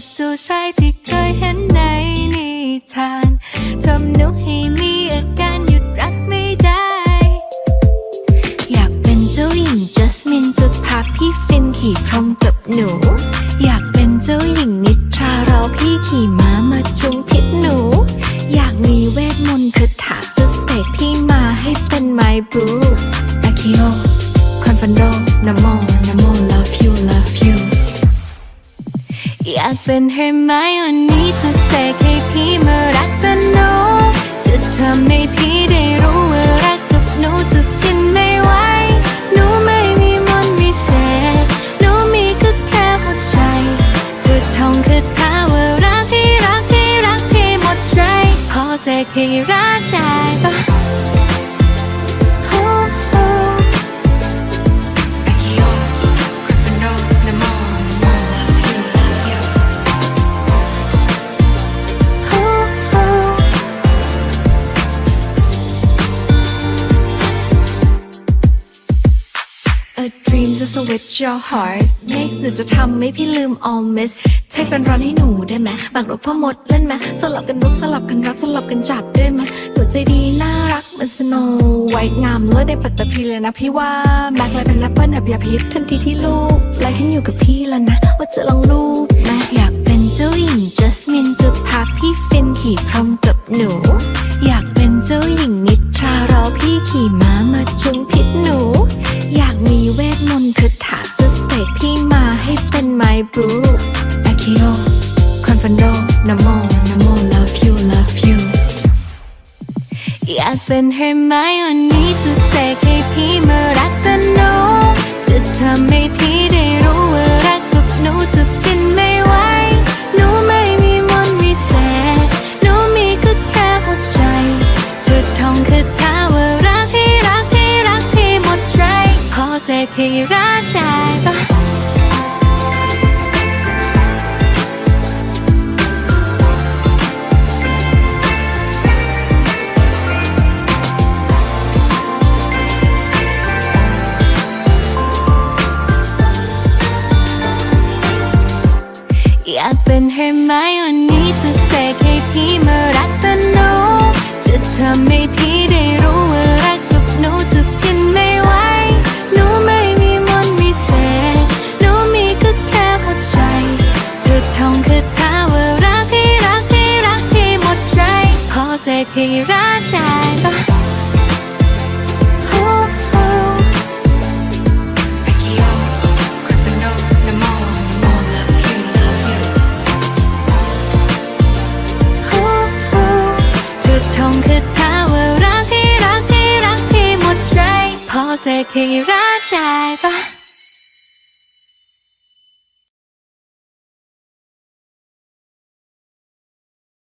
กับเจ้าชายที่เคยเห็นในนิทานทำหนูให้มีอาการหยุดรักไม่ได้ อยากเป็นเจ้าหญิงจัสมินจะพาพี่ฟินขี่พรมกับหนู อยากเป็นเจ้าหญิงนิทรารอพี่ขี่ม้ามาจุงพิษหนู อยากมีเวทมนต์คาถา เป็นเฮอร์ไมโอนี่จะเสกให้พี่มารักกันหนูจะทำให้พี่ได้รู้ว่ารักกับหนูจะฟินไม่ไหวหนูไม่มีมนต์วิเศษหนูมีก็แค่หัวใจจะท่องคาถาว่ารักให้รักให้รักให้หมดใจ พอเสกให้รัก with your heart นี่หนูจะทำไห้พี่ลืม all miss ใช้แฟนร้อนให้หนูได้ไหมบางรกพ่อมดเล่นไหมสลับกันรุกสลับกันรักสลับกันจับได้ไหมหนูใจดีน่ารักเหมือนสโนไวท์งามเลิศในปัตตพีเลยนะพี่ว่าแม็กเลยเป็นแอปเปิ้ลแบบยาพิษทันทีที่ลูกไล่ขึ้นอยู่กับพี่แล้วนะ ว่าจะลองลูก เป็นไมบูอาคิโอคอนฟันโดนะโมนโม love you love you อยากเป็นเฮอร์ไมโอนี่จะเสกให้พี่มารักกันหนูจะทำให้พี่ได้รู้ว่ารักกับหนูจะฟินไม่ไหวหนูไม่มีมนต์วิเศษหนูมีก็แค่หัวใจจะท่องคาถาว่ารักให้รักให้รักให้หมดใจพอเสกให้รักได้ปะ อยากเป็นเฮอร์ไมโอนี่จะเสกให้พี่มารักกันหนูจะทำให้พี่ได้รู้ว่ารักกับหนูจะฟินไม่ไหวหนูไม่มีมนต์วิเศษหนูมีก็แค่หัวใจจะท่องคาถาว่ารักให้รักให้รักให้หมดใจ พอเสกให้รักได้ เสกให้รักได้ปะ